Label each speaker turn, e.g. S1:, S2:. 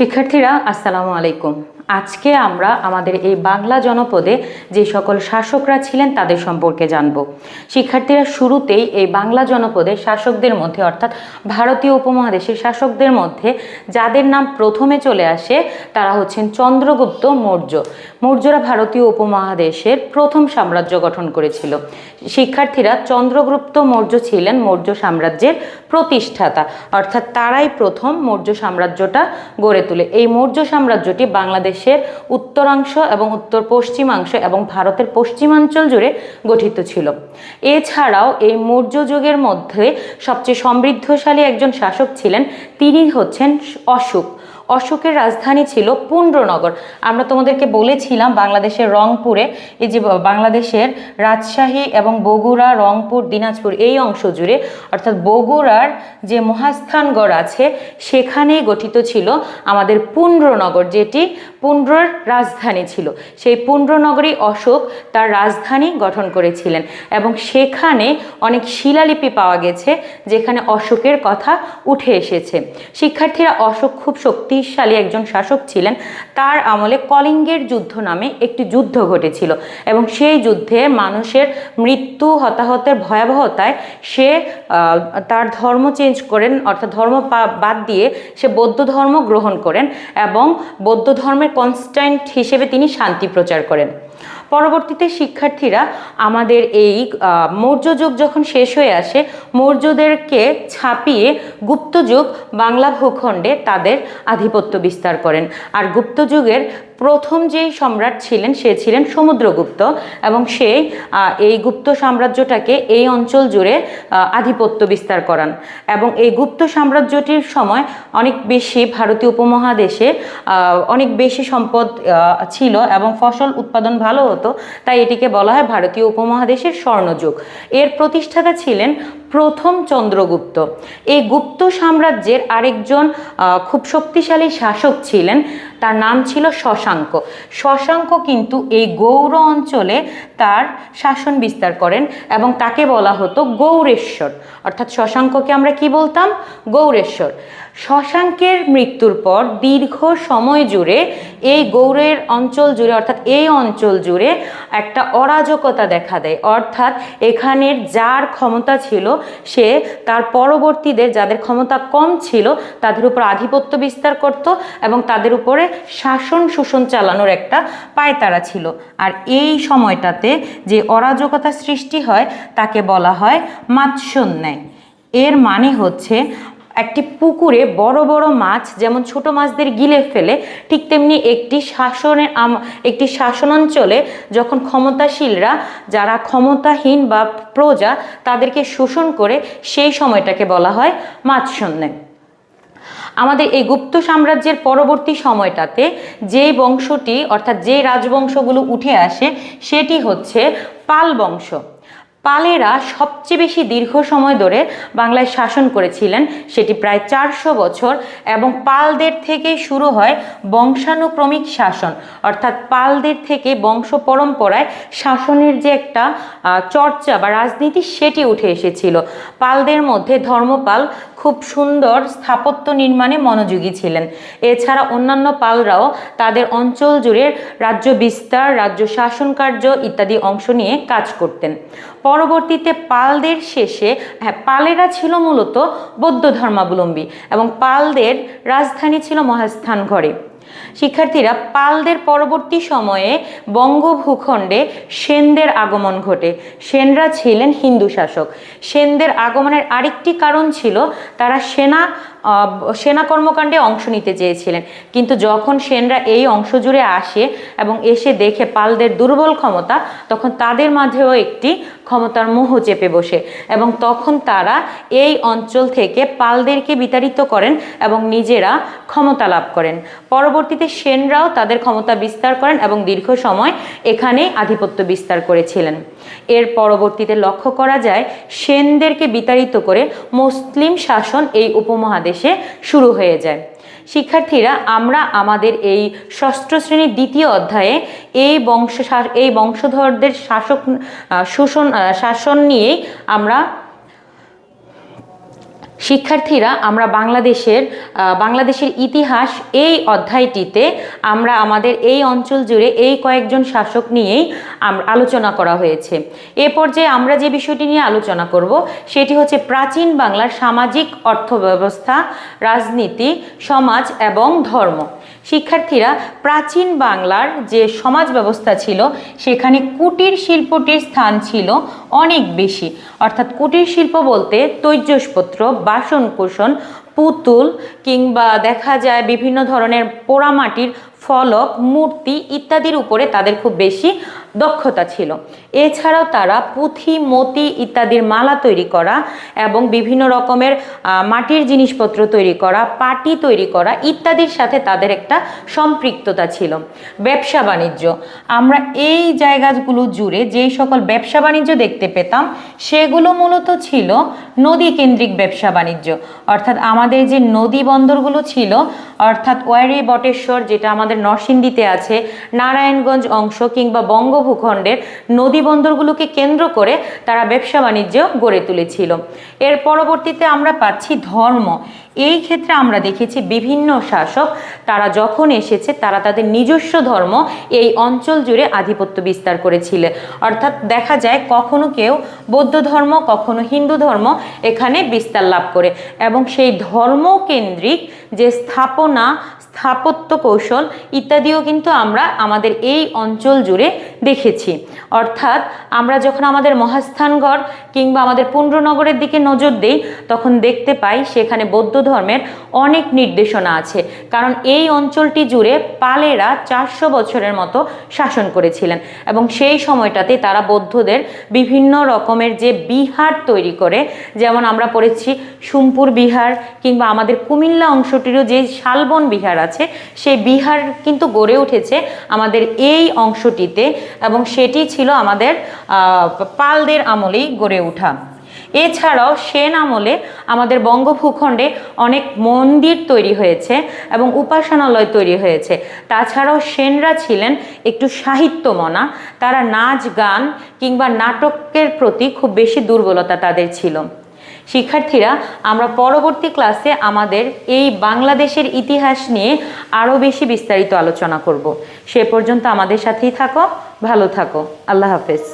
S1: শিক্ষার্থীরা, আসসালামু আলাইকুম। আজকে আমরা আমাদের এই বাংলা জনপদে যে সকল শাসকরা ছিলেন তাদের সম্পর্কে জানব। শিক্ষার্থীরা শুরুতেই এই বাংলা জনপদের শাসকদের মধ্যে, অর্থাৎ ভারতীয় উপমহাদেশের শাসকদের মধ্যে, যাদের নাম প্রথমে চলে আসে, তারা হচ্ছেন চন্দ্রগুপ্ত মৌর্য। মৌর্যরা ভারতীয় উপমহাদেশের প্রথম সাম্রাজ্য গঠন করেছিল। শিক্ষার্থীরা চন্দ্রগুপ্ত মৌর্য ছিলেন মৌর্য সাম্রাজ্যের প্রতিষ্ঠাতা, অর্থাৎ তারাই প্রথম মৌর্য সাম্রাজ্যটা গড়ে তোলে। এই মৌর্য সাম্রাজ্যটি বাংলাদেশের উত্তরাংশ এবং উত্তর পশ্চিমাংশ এবং ভারতের পশ্চিমাঞ্চল জুড়ে গঠিত ছিল। এছাড়াও এই মৌর্য যুগের মধ্যে সবচেয়ে সমৃদ্ধশালী একজন শাসক ছিলেন তিনি হচ্ছেন অশোক। অশোকের রাজধানী ছিল পুণ্ড্রনগর আমরা তোমাদেরকে বলেছিলাম বাংলাদেশের রংপুরে, এই যে বাংলাদেশের রাজশাহী এবং বগুড়া, রংপুর, দিনাজপুর এই অংশ জুড়ে, অর্থাৎ বগুড়ার যে মহাস্থানগড় আছে, সেখানেই গঠিত ছিল আমাদের পুণ্ড্রনগর যেটি পুণ্ড্রর রাজধানী ছিল। সেই পুণ্ড্রনগরী অশোক তার রাজধানী গঠন করেছিলেন এবং সেখানে অনেক শিলালিপি পাওয়া গেছে, যেখানে অশোকের কথা উঠে এসেছে। শিক্ষার্থীরা অশোক খুব শক্তিশালী একজন শাসক ছিলেন, তার আমলে কলিঙ্গের যুদ্ধ নামে একটি যুদ্ধ ঘটেছিল এবং সেই যুদ্ধে মানুষের মৃত্যু, হতাহতের ভয়াবহতায় সে তার ধর্ম চেঞ্জ করেন, অর্থাৎ ধর্ম বাদ দিয়ে সে বৌদ্ধ ধর্ম গ্রহণ করেন এবং বৌদ্ধ ধর্মের কনস্ট্যান্ট হিসেবে তিনি শান্তি প্রচার করেন। পরবর্তীতে শিক্ষার্থীরা আমাদের এই আহ, মৌর্য যুগ যখন শেষ হয়ে আসে মৌর্যদেরকে ছাপিয়ে গুপ্ত যুগ বাংলা ভূখণ্ডে তাদের আধিপত্য বিস্তার করেন। আর গুপ্ত যুগের প্রথম যেই সম্রাট ছিলেন সে ছিলেন সমুদ্রগুপ্ত এবং সে আহ, এই গুপ্ত সাম্রাজ্যটাকে এই অঞ্চল জুড়ে আধিপত্য বিস্তার করান। এবং এই গুপ্ত সাম্রাজ্যটির সময় অনেক বেশি ভারতীয় উপমহাদেশে অনেক বেশি সম্পদ ছিল এবং ফসল উৎপাদন ভালো হতো। তাই এটিকে বলা হয় ভারতীয় উপমহাদেশের স্বর্ণযুগ। এর প্রতিষ্ঠাতা ছিলেন প্রথম চন্দ্রগুপ্ত। এই গুপ্ত সাম্রাজ্যের আরেকজন খুব শক্তিশালী শাসক ছিলেন, তার নাম ছিল শশাঙ্ক। শশাঙ্ক কিন্তু এই গৌর অঞ্চলে তার শাসন বিস্তার করেন এবং তাকে বলা হতো গৌরেশ্বর। অর্থাৎ শশাঙ্ককে আমরা কি বলতাম? গৌরেশ্বর। শশাঙ্কের মৃত্যুর পর দীর্ঘ সময় জুড়ে এই গৌড়ের অঞ্চল জুড়ে, অর্থাৎ এই অঞ্চল জুড়ে একটা অরাজকতা দেখা দেয়। অর্থাৎ এখানের যার ক্ষমতা ছিল সে তার পরবর্তীদের যাদের ক্ষমতা কম ছিল, তাদের উপর আধিপত্য বিস্তার করত এবং তাদের উপরে শাসন শোষণ চালানোর একটা পায়তারা ছিল। আর এই সময়টাতে যে অরাজকতা সৃষ্টি হয়, তাকে বলা হয় মাৎসন্যায়। এর মানে হচ্ছে একটি পুকুরে বড় বড় মাছ, যেমন ছোট মাছদের গিলে ফেলে, ঠিক তেমনি একটি শাসনের একটি শাসনাঞ্চলে যখন ক্ষমতাশীলরা, যারা ক্ষমতাহীন বা প্রজা, তাদেরকে শোষণ করে সেই সময়টাকে বলা হয় মাৎসন্যায় আমাদের এই গুপ্ত সাম্রাজ্যের পরবর্তী সময়টাতে যে বংশটি, অর্থাৎ যে রাজবংশগুলো উঠে আসে, সেটি হচ্ছে পাল বংশ। পালেরা সবচেয়ে বেশি দীর্ঘ সময় ধরে বাংলায় শাসন করেছিলেন, সেটি প্রায় চারশো বছর, এবং পালদের থেকে শুরু হয় বংশানুক্রমিক শাসন। অর্থাৎ পালদের থেকে বংশ পরম্পরায় শাসনের যে একটা চর্চা বা রাজনীতি, সেটি উঠে এসেছিল। পালদের মধ্যে ধর্মপাল খুব সুন্দর স্থাপত্য নির্মাণে মনোযোগী ছিলেন। এছাড়া অন্যান্য পালরাও তাদের অঞ্চল জুড়ে রাজ্য বিস্তার, রাজ্য শাসন কার্য ইত্যাদি অংশ নিয়ে কাজ করতেন। পরবর্তীতে পালদের শেষে হ্যাঁ পালেরা ছিল মূলত বৌদ্ধ ধর্মাবলম্বী এবং পালদের রাজধানী ছিল মহাস্থানগড়ে শিক্ষার্থীরা পালদের পরবর্তী সময়ে বঙ্গভূখণ্ডে সেনদের আগমন ঘটে। সেনরা ছিলেন হিন্দু শাসক। সেনদের আগমনের আরেকটি কারণ ছিল তারা সেনা সেনা কর্মকাণ্ডে অংশ নিতে চেয়েছিলেন। কিন্তু যখন সেনরা এই অংশ জুড়ে আসে এবং এসে দেখে পালদের দুর্বল ক্ষমতা, তখন তাদের মাঝেও একটি ক্ষমতার মোহ চেপে বসে এবং তখন তারা এই অঞ্চল থেকে পালদেরকে বিতাড়িত করেন এবং নিজেরা ক্ষমতা লাভ করেন। পরবর্তীতে সেনরাও তাদের ক্ষমতা বিস্তার করেন এবং দীর্ঘ সময় এখানে আধিপত্য বিস্তার করেছিলেন। এর পরবর্তীতে লক্ষ্য করা যায়, সেনদেরকে বিতাড়িত করে মুসলিম শাসন এই উপমহাদেশে শুরু হয়ে যায়। শিক্ষার্থীরা, আমরা আমাদের এই ষষ্ঠ শ্রেণির দ্বিতীয় অধ্যায়ে এই বংশ এই বংশধরদের শাসক শোষণ শাসন নিয়েই আমরা, শিক্ষার্থীরা, আমরা বাংলাদেশের বাংলাদেশের ইতিহাস এই অধ্যায়টিতে আমরা আমাদের এই অঞ্চল জুড়ে এই কয়েকজন শাসক নিয়েই আলোচনা করা হয়েছে। এ পর্যায়ে আমরা যে বিষয়টি নিয়ে আলোচনা করব, সেটি হচ্ছে প্রাচীন বাংলার সামাজিক অর্থব্যবস্থা, রাজনীতি, সমাজ এবং ধর্ম। শিক্ষার্থীরা প্রাচীন বাংলার যে সমাজ ব্যবস্থা ছিল, সেখানে কুটির শিল্পটির স্থান ছিল অনেক বেশি। অর্থাৎ কুটির শিল্প বলতে তৈজসপত্র বাসন কোষণ পুতুল কিংবা দেখা যায় বিভিন্ন ধরনের পোড়ামাটির ফলক, মূর্তি ইত্যাদির উপরে তাদের খুব বেশি দক্ষতা ছিল। এছাড়াও তারা পুঁথি, মতি ইত্যাদির মালা তৈরি করা এবং বিভিন্ন রকমের মাটির জিনিসপত্র তৈরি করা, পাটি তৈরি করা ইত্যাদির সাথে তাদের একটা সম্পৃক্ততা ছিল। ব্যবসা বাণিজ্য। আমরা এই জায়গাগুলো জুড়ে যেই সকল ব্যবসা বাণিজ্য দেখতে পেতাম, সেগুলো মূলত ছিল নদী কেন্দ্রিক ব্যবসা বাণিজ্য। অর্থাৎ আমাদের যে নদী বন্দরগুলো ছিল, অর্থাৎ ওয়ারি বটেশ্বর যেটা আমাদের নরসিংদীতে আছে, নারায়ণগঞ্জ অংশ কিংবা বঙ্গভূখণ্ডের নদী বন্দরগুলোকে কেন্দ্র করে তারা ব্যবসা বাণিজ্য গড়ে তুলেছিল। এর পরবর্তীতে আমরা পাচ্ছি ধর্ম। এই ক্ষেত্রে আমরা দেখেছি বিভিন্ন শাসক তারা যখন এসেছে, তারা তাদের নিজস্ব ধর্ম এই অঞ্চল জুড়ে আধিপত্য বিস্তার করেছিল। অর্থাৎ দেখা যায় কখনো কেউ বৌদ্ধ ধর্ম, কখনো হিন্দু ধর্ম এখানে বিস্তার লাভ করে। এবং সেই ধর্মকেন্দ্রিক যে স্থাপনা স্থাপত্য কৌশল ইত্যাদিও কিন্তু আমরা আমাদের এই অঞ্চল জুড়ে দেখেছি। অর্থাৎ আমরা যখন আমাদের মহাস্থানগড় কিংবা আমাদের পুণ্ড্রনগরের দিকে নজর দিই, তখন দেখতে পাই সেখানে বৌদ্ধ ধর্মের অনেক নির্দেশনা আছে। কারণ এই অঞ্চলটি জুড়ে পালেরা চারশো বছরের মতো শাসন করেছিলেন এবং সেই সময়টাতে তারা বৌদ্ধদের বিভিন্ন রকমের যে বিহার তৈরি করে, যেমন আমরা পড়েছি সুমপুর বিহার কিংবা আমাদের কুমিল্লা অংশটিরও যে শালবন বিহার আছে, সেই বিহার কিন্তু গড়ে উঠেছে আমাদের এই অংশটিতে এবং সেটি ছিল আমাদের পালদের আমলেই গড়ে ওঠা। এছাড়াও সেন আমলে আমাদের বঙ্গভূখণ্ডে অনেক মন্দির তৈরি হয়েছে এবং উপাসনালয় তৈরি হয়েছে। তাছাড়াও সেনরা ছিলেন একটু সাহিত্যমনা। তারা নাচ, গান কিংবা নাটকের প্রতি খুব বেশি দুর্বলতা তাদের ছিল। শিক্ষার্থীরা, আমরা পরবর্তী ক্লাসে আমাদের এই বাংলাদেশের ইতিহাস নিয়ে আরও বেশি বিস্তারিত আলোচনা করব। সে পর্যন্ত আমাদের সাথেই থাকো, ভালো থাকো। আল্লাহ হাফেজ।